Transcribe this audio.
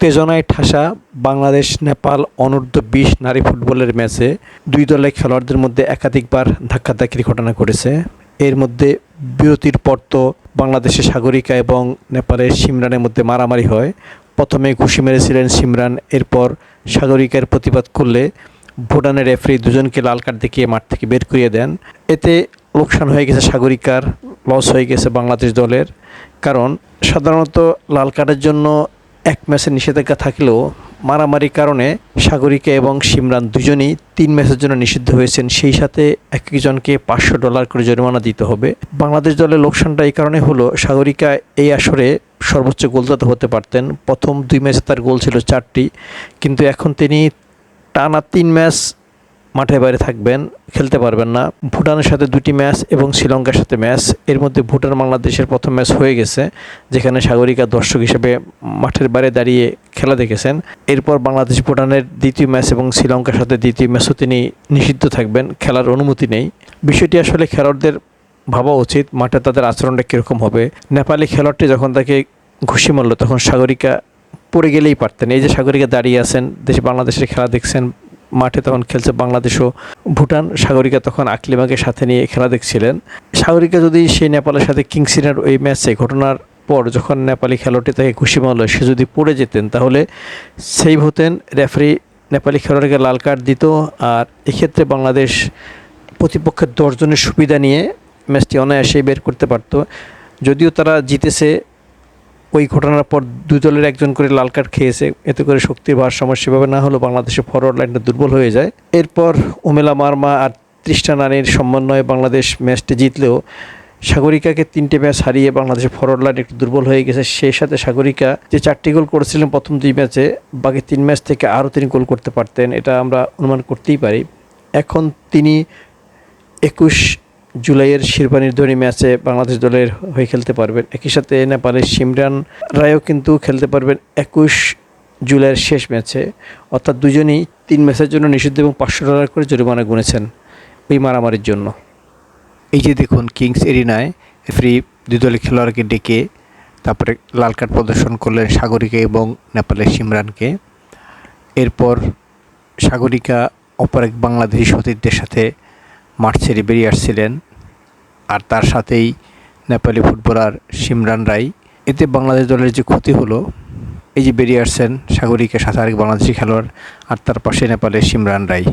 উত্তেজনায় ঠাসা বাংলাদেশ, নেপাল, অনূর্ধ্ব বিশ নারী ফুটবলের ম্যাচে দুই দলের খেলোয়াড়দের মধ্যে একাধিকবার ধাক্কাধাক্কির ঘটনা ঘটেছে। এর মধ্যে বিরতির পর তো বাংলাদেশের সাগরিকা এবং নেপালের সিমরানের মধ্যে মারামারি হয়। প্রথমে ঘুষি মেরেছিলেন সিমরান, এরপর সাগরিকার প্রতিবাদ করলে ভুটানের রেফারি দুজনকে লাল কার্ড দেখিয়ে মাঠ থেকে বের করিয়ে দেন। এতে লোকসান হয়ে গেছে সাগরিকার, লস হয়ে গেছে বাংলাদেশ দলের। কারণ সাধারণত লাল কার্ডের জন্য এক ম্যাচের নিষেধাজ্ঞা থাকলেও মারামারির কারণে সাগরিকা এবং সিমরান দুজনেই তিন ম্যাচের জন্য নিষিদ্ধ হয়েছেন। সেই সাথে এক একজনকে পাঁচশো ডলার করে জরিমানা দিতে হবে। বাংলাদেশ দলের লোকসানটা এই কারণে হলো, সাগরিকা এই আসরে সর্বোচ্চ গোলদাতা হতে পারতেন। প্রথম দুই ম্যাচে তার গোল ছিল চারটি, কিন্তু এখন তিনি টানা তিন ম্যাচ মাঠে বাইরে থাকবেন, খেলতে পারবেন না। ভুটানের সাথে দুটি ম্যাচ এবং শ্রীলঙ্কার সাথে ম্যাচ। এর মধ্যে ভুটান বাংলাদেশের প্রথম ম্যাচ হয়ে গেছে, যেখানে সাগরিকা দর্শক হিসেবে মাঠের বাইরে দাঁড়িয়ে খেলা দেখেছেন। এরপর বাংলাদেশ ভুটানের দ্বিতীয় ম্যাচ এবং শ্রীলঙ্কার সাথে দ্বিতীয় ম্যাচও তিনি নিষিদ্ধ থাকবেন, খেলার অনুমতি নেই। বিষয়টি আসলে খেলোয়াড়দের ভাবা উচিত, মাঠে তাদের আচরণটা কীরকম হবে। নেপালি খেলোয়াড়টি যখন তাকে ঘুষি মারল, তখন সাগরিকা পড়ে গেলেই পারতেন। এই যে সাগরিকা দাঁড়িয়ে আছেন, দেশে বাংলাদেশের খেলা দেখছেন মাঠে তখন খেলছে বাংলাদেশ ও ভুটান। সাগরিকা তখন আকলিমাকে সাথে নিয়ে খেলা দেখছিলেন। সাগরিকা যদি সেই নেপালের সাথে কিংসিনের ওই ম্যাচে ঘটনার পর যখন নেপালি খেলোয়াড়টি তাকে খুশি মারল সে যদি পড়ে যেতেন, তাহলে সেভ হতেন। রেফারি নেপালি খেলোয়াড়কে লাল কার্ড দিত আর এক্ষেত্রে বাংলাদেশ প্রতিপক্ষের দশজনের সুবিধা নিয়ে ম্যাচটি অনায়াসেই বের করতে পারত। যদিও তারা জিতেছে ওই ঘটনার পর দুই দলের একজন করে লাল কার্ড খেয়েছে। এতে করে শক্তির ভারসাম্য সেভাবে না হলেও বাংলাদেশের ফরওয়ার্ড লাইনটা দুর্বল হয়ে যায়। এরপর উমেলা মার্মা আর তৃষ্ণা নারীর সমন্বয়ে বাংলাদেশ ম্যাচটি জিতলেও সাগরিকাকে তিনটে ম্যাচ হারিয়ে বাংলাদেশের ফরওয়ার্ড লাইন একটু দুর্বল হয়ে গেছে। সেই সাথে সাগরিকা যে চারটি গোল করেছিলেন প্রথম দুই ম্যাচে, বাকি তিন ম্যাচ থেকে আরও তিনি গোল করতে পারতেন, এটা আমরা অনুমান করতেই পারি। এখন তিনি একুশ জুলাইয়ের শিরপা নির্ধারণী ম্যাচে বাংলাদেশ দলের হয়ে খেলতে পারবেন। একই সাথে নেপালের সিমরান রায়ও কিন্তু খেলতে পারবেন একুশ জুলাইয়ের শেষ ম্যাচে। অর্থাৎ দুজনেই তিন ম্যাচের জন্য নিষিদ্ধ এবং পাঁচশো ডলার করে জরিমানা গুনেছেন ওই মারামারির জন্য। এই যে দেখুন, কিংস এরিনায় রেফারি দুই দলের খেলোয়াড়কে ডেকে তারপরে লাল কার্ড প্রদর্শন করলেন সাগরিকা এবং নেপালের সিমরানকে। এরপর সাগরিকা অপর এক বাংলাদেশি সতীর্থদের সাথে মাঠ ছেড়ে বেরিয়ে আসছিলেন। আর তার সাথেই নেপালি ফুটবলার সিমরান রাই। এতে বাংলাদেশ দলের যে ক্ষতি হলো, এই যে বেরিয়ে আসছেন সাগরিকা সাথে আরেক বাংলাদেশি খেলোয়াড়, আর তার পাশে নেপালের সিমরান রাই।